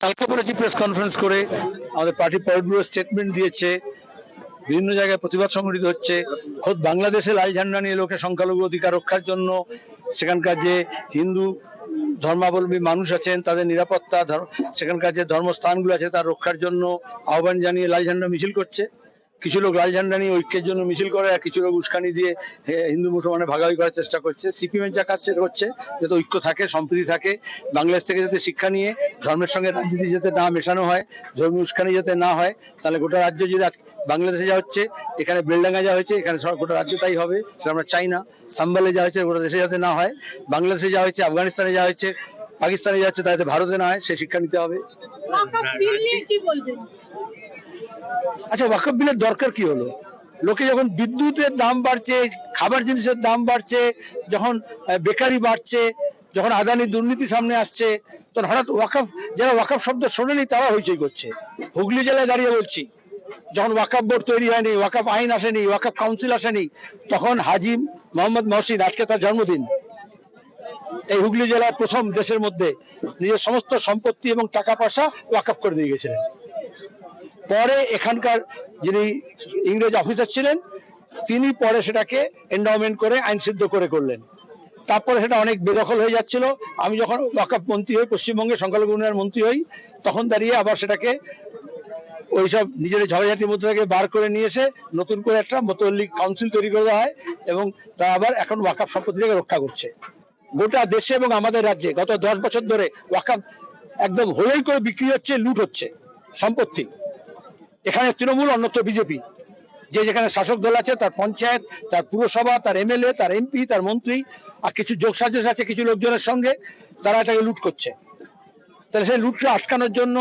কালকে করেছি press conference করে আমাদের পার্টি ব্যুরো স্টেটমেন্ট দিয়েছে, বিভিন্ন জায়গায় প্রতিবাদ সংগঠিত হচ্ছে, খোদ বাংলাদেশে লাল ঝান্ডা নিয়ে লোকে সংখ্যালঘু অধিকার রক্ষার জন্য সেখানকার যে হিন্দু ধর্মাবলম্বী মানুষ আছেন, তাদের নিরাপত্তা সেখানকার যে ধর্মস্থানগুলো আছে তার রক্ষার জন্য আহ্বান জানিয়ে লাল ঝান্ডা মিছিল করছে। কিছু লোক লাল ঝান্ডা নিয়ে ঐক্যের জন্য মিছিল করে আর কিছু লোক উস্কানি দিয়ে হিন্দু মুসলমানের ভাগাভাগি করার চেষ্টা করছে। সিপিএম এর যা কাজ সেটা হচ্ছে যাতে ঐক্য থাকে, সম্প্রীতি থাকে, বাংলাদেশ থেকে যাতে শিক্ষা নিয়ে, ধর্মের সঙ্গে রাজনীতি যাতে না মেশানো হয়, ধর্মীয় উস্কানি যাতে না হয়, তাহলে গোটা রাজ্য যদি বাংলাদেশে যা হচ্ছে, এখানে বেলডাঙ্গা যা হয়েছে, এখানে গোটা রাজ্য তাই হবে, সেটা আমরা চাই না। সাম্বালে যা হয়েছে, গোটা দেশে যাতে না হয়, বাংলাদেশে যা হয়েছে, আফগানিস্তানে যা হয়েছে, পাকিস্তানে যা হচ্ছে, তাতে ভারতে না হয়, সে শিক্ষা নিতে হবে ওয়াকফ বিল নিয়ে কি বলবেন আচ্ছা ওয়াকফ বিলের দরকার কি হলো? লোকে যখন বিদ্যুতের দাম বাড়ছে, খাবার জিনিসের দাম বাড়ছে, যখন বেকারি বাড়ছে, যখন আদানি দুর্নীতি সামনে আসছে, তখন হঠাৎ ওয়াকফ, যারা ওয়াকফ শব্দ শোনেনি, তারা হইচই করছে। হুগলি জেলায় দাঁড়িয়ে বলছি, যখন ওয়াকফ বোর্ড তৈরি হয়নি, ওয়াকফ আইন আসেনি, ওয়াকফ কাউন্সিল আসেনি, তখন হাজি মোহাম্মদ মহসিন, আজকে তার জন্মদিন। এই হুগলি জেলার প্রথম দেশের মধ্যে নিজের সমস্ত সম্পত্তি এবং টাকা পয়সা ওয়াকফ করে দিয়ে গেছিলেন। পরে এখানকার যিনি ইংরেজ অফিসার ছিলেন, তিনি পরে সেটাকে এন্ডাওমেন্ট করে আইন সিদ্ধ করে করলেন। তারপরে সেটা অনেক বেদখল হয়ে যাচ্ছিল। আমি যখন ওয়াকাপ মন্ত্রী হই পশ্চিমবঙ্গে সংখ্যালঘু উন্নয়ন মন্ত্রী হই, তখন দাঁড়িয়ে আবার সেটাকে ওইসব নিজের ঝড়ঝাটির মধ্যে থেকে বার করে নিয়ে এসে নতুন করে একটা মতল্লিক কাউন্সিল তৈরি করে হয় এবং তা আবার এখন ওয়াকাপ সম্পত্তিটাকে রক্ষা করছে। গোটা দেশে এবং আমাদের রাজ্যে গত দশ বছর ধরে ওয়াকাপ একদম হলেই করে বিক্রি হচ্ছে, লুট হচ্ছে, সম্পত্তি। এখানে তৃণমূল অন্যত্র বিজেপি। যে যেখানে শাসক দল আছে তার পঞ্চায়েত তার পুরসভা তার এমএলএ তার এমপি তার মন্ত্রী আর কিছু যোগসাজস আছে কিছু লোকজনের সঙ্গে তারা এটাকে লুট করছে। তাহলে সেই লুটটা আটকানোর জন্য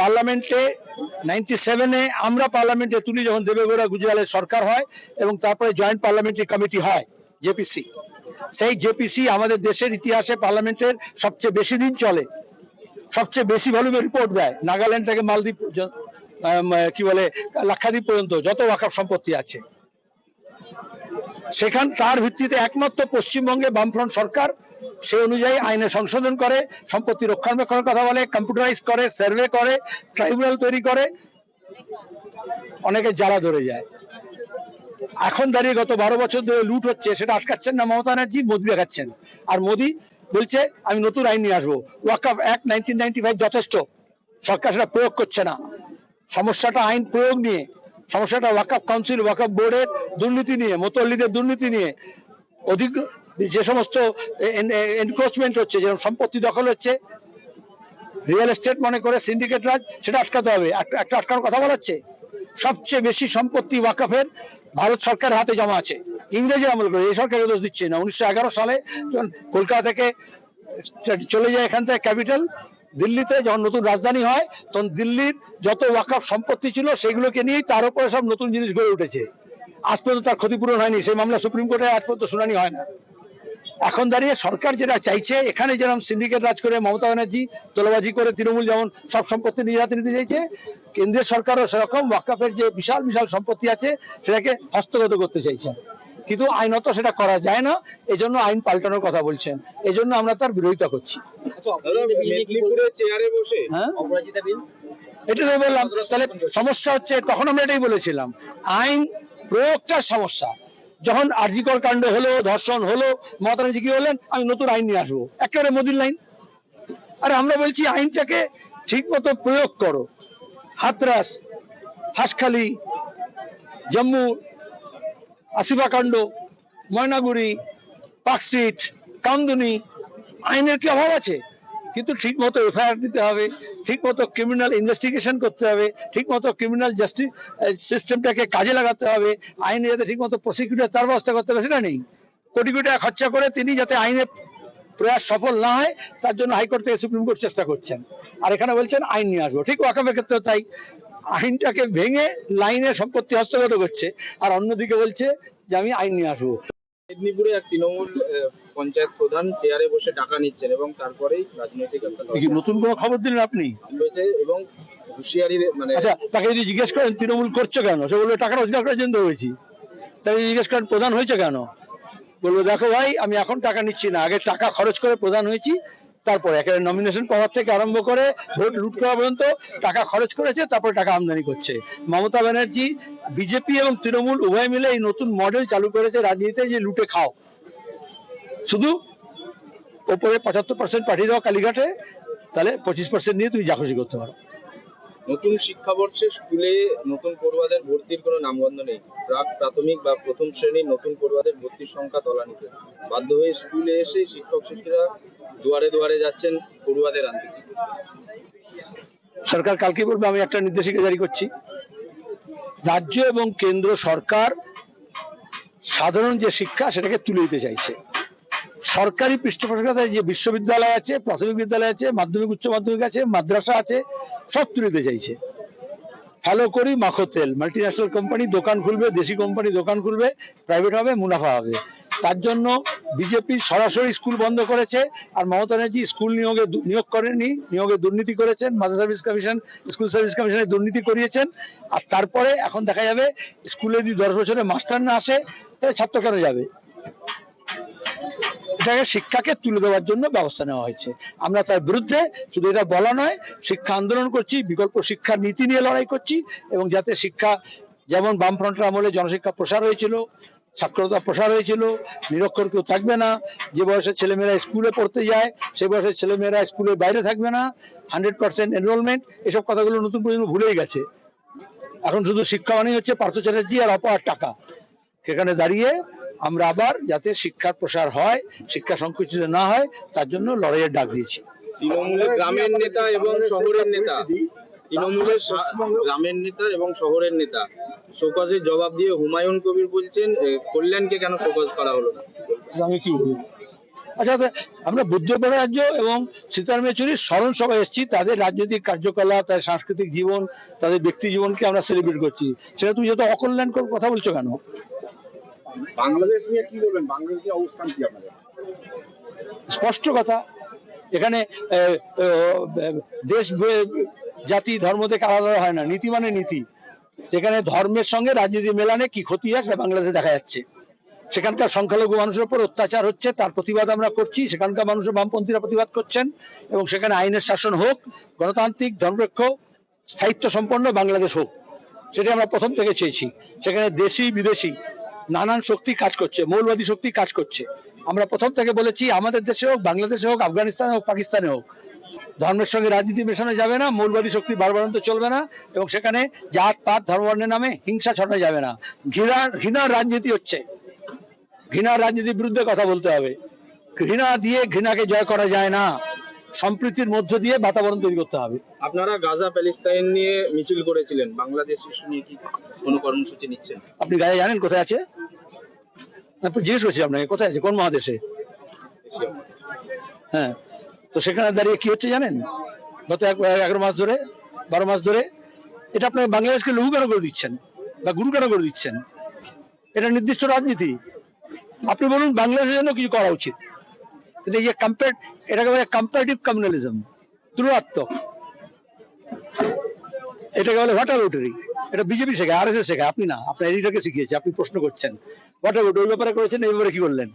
পার্লামেন্টে নাইনটি সেভেনে আমরা পার্লামেন্টে তুলি যখন দেবেগৌড়া গুজরালের সরকার হয় এবং তারপরে জয়েন্ট পার্লামেন্টারি কমিটি হয় জেপিসি। সেই জেপিসি আমাদের দেশের ইতিহাসে পার্লামেন্টের সবচেয়ে বেশি দিন চলে সবচেয়ে বেশি ভলিউমের রিপোর্ট দেয়। নাগাল্যান্ড থেকে মালদ্বীপ পর্যন্ত, কি বলে, লাক্ষাদ্বীপ পর্যন্ত যত ওয়াকফ সম্পত্তি আছে। সেখান, তার ভিত্তিতে একমাত্র পশ্চিমবঙ্গে বামফ্রন্ট সরকার সেই অনুযায়ী আইনে সংশোধন করে, সম্পত্তি রক্ষণাবেক্ষণের কথা বলে, কম্পিউটারাইজ করে, সার্ভে করে, ট্রাইব্যুনাল তৈরি করে, অনেকে জ্বালা ধরে যায়। এখন দাঁড়িয়ে গত বারো বছর ধরে লুট হচ্ছে, সেটা আটকাচ্ছেন না মমতা ব্যানার্জি, মোদী দেখাচ্ছেন। আর মোদী বলছে, আমি নতুন আইন নিয়ে আসব। Waqf act nineteen ninety five যথেষ্ট। সরকার সেটা প্রয়োগ করছে না। সমস্যাটা আইন প্রয়োগ নিয়ে, সমস্যাটা ওয়াকফ কাউন্সিল ওয়াকফ বোর্ডের দুর্নীতি নিয়ে, মোতল্লিদের দুর্নীতি নিয়ে, অধিক যে সমস্ত এনক্রোচমেন্ট হচ্ছে, যেরকম সম্পত্তি দখল হচ্ছে রিয়েল এস্টেট মনে করে সিন্ডিকেট রাজ সেটা আটকাতে হবে। একটা আটকানোর কথা বলাচ্ছে সবচেয়ে বেশি সম্পত্তি ওয়াকফের ভারত সরকারের হাতে জমা আছে। ইংরেজি আমল করে, এই সরকারকে দোষ দিচ্ছে না। উনিশশো এগারো সালে কলকাতা থেকে চলে যায় এখান থেকে ক্যাপিটাল দিল্লিতে যখন নতুন রাজধানী হয়, তখন দিল্লির যত ওয়াকাফ সম্পত্তি ছিল, সেগুলোকে নিয়েই তার উপরে সব নতুন জিনিস গড়ে উঠেছে। আজ পর্যন্ত তার ক্ষতিপূরণ হয়নি, সেই মামলা সুপ্রিম কোর্টে আজ পর্যন্ত শুনানি হয় না। এখন দাঁড়িয়ে সরকার যেটা চাইছে, এখানে যেরকম সিন্ডিকেট রাজ করে মমতা ব্যানার্জি তোলাবাজি করে তৃণমূল যেমন সব সম্পত্তি নিজের হাতে নিতে চাইছে, কেন্দ্রীয় সরকারও সেরকম ওয়াকাফের যে বিশাল বিশাল সম্পত্তি আছে, সেটাকে হস্তগত করতে চাইছে। কিন্তু আইনত সেটা করা যায় না। এজন্য আইন পাল্টানোর কথা বলছেন। এজন্য আমরা তার বিরোধিতা করছি। বসে? হ্যাঁ? এটা তো বললাম তাহলে সমস্যা হচ্ছে তখন আমরা এটাই বলেছিলাম। আইন প্রয়োগটা সমস্যা। যখন আর্জিকর কাণ্ড হলো ধর্ষণ হলো মমতা কি বললেন? আমি নতুন আইন নিয়ে আসব। একেবারে মোদির লাইন। আরে আমরা বলছি আইনটাকে ঠিক মতো প্রয়োগ করো। হাতরাস হাসখালি জম্মু আসিফা কাণ্ড ময়নাগুড়ি পার্কস্ট্রিট কামদুনি, আইনের কি অভাব আছে? কিন্তু ঠিক মতো এফআইআর দিতে হবে ঠিক মতো ক্রিমিনাল ইনভেস্টিগেশন করতে হবে ঠিক মতো ক্রিমিনাল জাস্টিস সিস্টেমটাকে কাজে লাগাতে হবে, আইনে যাতে ঠিক মতো প্রসিকিউটর তার ব্যবস্থা করতে হবে সেটা নেই। কোটি কোটি টাকা খরচা করে তিনি যাতে আইনে প্রয়াস সফল না হয়, তার জন্য হাইকোর্ট থেকে সুপ্রিম কোর্ট চেষ্টা করছেন। আর এখানে বলছেন আইন নিয়ে আসব। ঠিক ওয়াকামের ক্ষেত্রে তাই। আইনটাকে ভেঙে লাইনে সম্পত্তি হস্তগত করছে। আর অন্যদিকে বলছে যে আমি আইন নিয়ে আসব। মেদিনীপুরে এক তৃণমূল পঞ্চায়েত প্রধান চেয়ারে বসে টাকা নিচ্ছেন এবং তারপরেই রাজনৈতিক কি নতুন কোনো খবর দিলেন আপনি? এবং হুঁশিয়ারি মানে আচ্ছা তাকে যদি জিজ্ঞেস করেন তৃণমূল করছে কেন? সে বলবে টাকা রোজগার করার জন্য হয়েছি। তাকে জিজ্ঞেস করেন প্রধান হয়েছে কেন? বলব দেখো ভাই আমি এখন টাকা নিচ্ছি না। আগে টাকা খরচ করে প্রধান হয়েছি তারপরে একেবারে নমিনেশন পাওয়ার থেকে আরম্ভ করে ভোট লুট করা পর্যন্ত টাকা খরচ করেছে, তারপরে টাকা আমদানি করছে। মমতা ব্যানার্জি, বিজেপি এবং তৃণমূল উভয় মিলে এই নতুন মডেল চালু করেছে রাজনীতিতে যে লুটে খাও। শুধু ওপরে পঁচাত্তর পার্সেন্ট পাঠিয়ে দাও কালীঘাটে, তাহলে পঁচিশ পার্সেন্ট নিয়ে তুমি যা করতে পারো। নতুন শিক্ষাবর্ষে স্কুলে নতুন পড়ুয়াদের ভর্তির কোনো নামগন্ধ নেই। প্রাক, প্রাথমিক বা প্রথম শ্রেণির নতুন পড়ুয়াদের ভর্তির সংখ্যা তলানিতে। বাধ্য হয়ে স্কুলে এসে শিক্ষক শিক্ষিরা দুয়ারে দুয়ারে যাচ্ছেন পড়ুয়াদের আনতে। সরকার কালকে বলবে, আমি একটা নির্দেশিকা জারি করছি। রাজ্য এবং কেন্দ্র সরকার সাধারণ যে শিক্ষা, সেটাকে তুলে দিতে চাইছে। সরকারি পৃষ্ঠপোষকতায় যে বিশ্ববিদ্যালয় আছে, প্রাথমিক বিদ্যালয় আছে, মাধ্যমিক, উচ্চ মাধ্যমিক আছে, মাদ্রাসা আছে, সব তুলে দিতে চাইছে। ফলো করি মাখো তেল। মাল্টি ন্যাশনাল কোম্পানি দোকান খুলবে, দেশি কোম্পানি দোকান খুলবে প্রাইভেট হবে, মুনাফা হবে। তার জন্য বিজেপি সরাসরি স্কুল বন্ধ করেছে আর মমতা ব্যানার্জি স্কুল নিয়োগে নিয়োগ করেনি নিয়োগে দুর্নীতি করেছেন, মাদার সার্ভিস কমিশন, স্কুল সার্ভিস কমিশনে দুর্নীতি করিয়েছেন। আর তারপরে এখন দেখা যাবে, স্কুলে যদি দশ বছরে মাস্টার না আসে, তাহলে ছাত্র কেন যাবে? এটাকে শিক্ষাকে তুলে দেওয়ার জন্য ব্যবস্থা নেওয়া হয়েছে। আমরা তার বিরুদ্ধে শুধু এটা বলা নয়, শিক্ষা আন্দোলন করছি, বিকল্প শিক্ষা নীতি নিয়ে লড়াই করছি এবং যাতে শিক্ষা, যেমন বামফ্রন্টের আমলে জনশিক্ষা প্রসার হয়েছিল সাক্ষরতা প্রসার হয়েছিল, নিরক্ষর কেউ থাকবে না, যে বয়সে ছেলেমেয়েরা স্কুলে পড়তে যায়, সে বয়সে ছেলেমেয়েরা স্কুলের বাইরে থাকবে না, হান্ড্রেড পার্সেন্ট এনরোলমেন্ট এসব কথাগুলো নতুন প্রজন্ম ভুলেই গেছে। এখন শুধু শিক্ষা মানেই হচ্ছে পার্থ চ্যাটার্জি আর অপার টাকা। সেখানে দাঁড়িয়ে আমরা আবার যাতে শিক্ষার প্রসার হয় শিক্ষা সংকুচিত না হয় তার জন্য লড়াইয়ের ডাক দিয়েছি। তৃণমূলের গ্রামের নেতা এবং শহরের নেতা। তৃণমূলের গ্রামের নেতা এবং শহরের নেতা। শোকজের জবাব দিয়ে হুমায়ুন কবির বলছেন কল্যাণকে কেন শোকজ করা হলো না? আমি কি বলব আচ্ছা তা আমরা বুদ্ধপড়া রাজ্য এবং সীতার মেচুরির স্মরণ সভায় এসেছি তাদের রাজনৈতিক কার্যকলাপ তাদের সাংস্কৃতিক জীবন তাদের ব্যক্তি জীবনকে আমরা সেলিব্রেট করছি। সেটা তুমি যত অকল্যাণকর কথা বলছো কেন? বাংলাদেশ নিয়ে কি বলবেন? বাংলাদেশের অবস্থান কি আপনাদের? স্পষ্ট কথা, এখানে দেশ জাতি, ধর্ম থেকে আলাদা হয় না, নীতি মানে নীতি। সেখানে ধর্মের সঙ্গে রাজনীতি মেলানে কি ক্ষতি সেটা বাংলাদেশে দেখা যাচ্ছে। সেখানকার সংখ্যালঘু মানুষের উপর অত্যাচার হচ্ছে, তার প্রতিবাদ আমরা করছি, সেখানকার মানুষের বামপন্থীরা প্রতিবাদ করছেন, এবং সেখানে আইনের শাসন হোক, গণতান্ত্রিক, ধর্মরক্ষ স্থায়িত্ব সম্পন্ন বাংলাদেশ হোক। সেটা আমরা প্রথম থেকে চেয়েছি। সেখানে দেশি, বিদেশি নানান শক্তি কাজ করছে মৌলবাদী শক্তি কাজ করছে। আমরা প্রথম থেকে বলেছি আমাদের দেশে হোক বাংলাদেশে হোক আফগানিস্তানে হোক পাকিস্তানে হোক। ধর্মের সঙ্গে রাজনীতি মেশানো যাবে না মৌলবাদী শক্তি বারবারান্ত চলবে না এবং সেখানে জাত পাত ধর্মের নামে হিংসা ছড়ানো যাবে না। ঘৃণার ঘৃণার রাজনীতি হচ্ছে। ঘৃণার রাজনীতির বিরুদ্ধে কথা বলতে হবে। ঘৃণা দিয়ে ঘৃণাকে জয় করা যায় না। সম্প্রীতির মধ্য দিয়ে বাতাবরণ তৈরি করতে হবে। আপনারা গাজা প্যালেস্তাইন নিয়ে মিছিল করেছিলেন। বাংলাদেশ নিয়ে কি কোনো কর্মসূচি নিচ্ছেন? আপনি গায়ে জানেন কোথায় আছে? জিজ্ঞেস করছি আপনাকে, কোথায় আছে? কোন মহাদেশে? হ্যাঁ তো সেখানে দাঁড়িয়ে কি হচ্ছে জানেন? গত এগারো মাস ধরে, বারো মাস ধরে, এটা আপনার বাংলাদেশকে লঘু কেন করে দিচ্ছেন? বা গুরু কেন করে দিচ্ছেন? এটা নির্দিষ্ট রাজনীতি। আপনি বলুন, বাংলাদেশের জন্য কিছু করা উচিত। কিন্তু এই যে কম্পেয়ার এটাকে বলে কম্পারেটিভ কমিউনালিজম তুলনাত্মক এটাকে বলে হোয়াটার রোটারি এটা বিজেপি শেখায় আর এস শেখায়, আপনি না, আপনার এডিটাকে শিখিয়েছে, আপনি প্রশ্ন করছেন। হোয়াটার রোট ওই ব্যাপারে করেছেন এই ব্যাপারে কি করলেন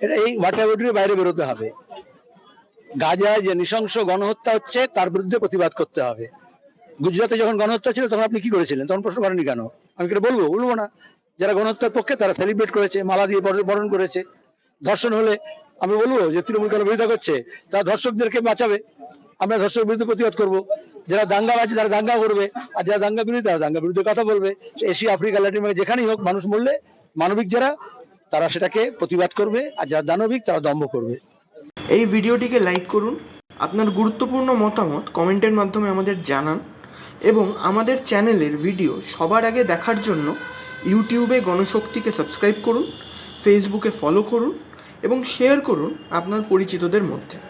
এটা এই হোয়াটার রোটারির বাইরে বেরোতে হবে। গাজায় যে নৃশংস গণহত্যা হচ্ছে, তার বিরুদ্ধে প্রতিবাদ করতে হবে। গুজরাটে যখন গণহত্যা ছিল, তখন আপনি কি করেছিলেন? তখন প্রশ্ন করেননি কেন? আমি কি এটা বলব? বলব না। যারা গণহত্যার পক্ষে, তারা সেলিব্রেট করেছে, মালা দিয়ে বরণ- বরণ করেছে। ধর্ষণ হলে, আমি বলব যে তৃণমূল কেন বিরোধিতা করছে? তারা ধর্ষকদেরকে বাঁচাবে। আমরা ধর্ষকের বিরুদ্ধে প্রতিবাদ করব। যারা দাঙ্গাবাজি তারা দাঙ্গা করবে। আর যারা দাঙ্গা বিরোধী, তারা দাঙ্গা বিরুদ্ধে কথা বলবে। এশিয়া, আফ্রিকা ল্যাটিন যেখানেই হোক, মানুষ মরলে মানবিক যারা, তারা সেটাকে প্রতিবাদ করবে। আর যারা দানবিক, তারা দম্ভ করবে। এই ভিডিওটিকে লাইক করুন, আপনার গুরুত্বপূর্ণ মতামত কমেন্টের মাধ্যমে আমাদের জানান এবং আমাদের চ্যানেলের ভিডিও সবার আগে দেখার জন্য ইউটিউবে গণশক্তিকে সাবস্ক্রাইব করুন, ফেসবুকে ফলো করুন এবং শেয়ার করুন আপনার পরিচিতদের মধ্যে।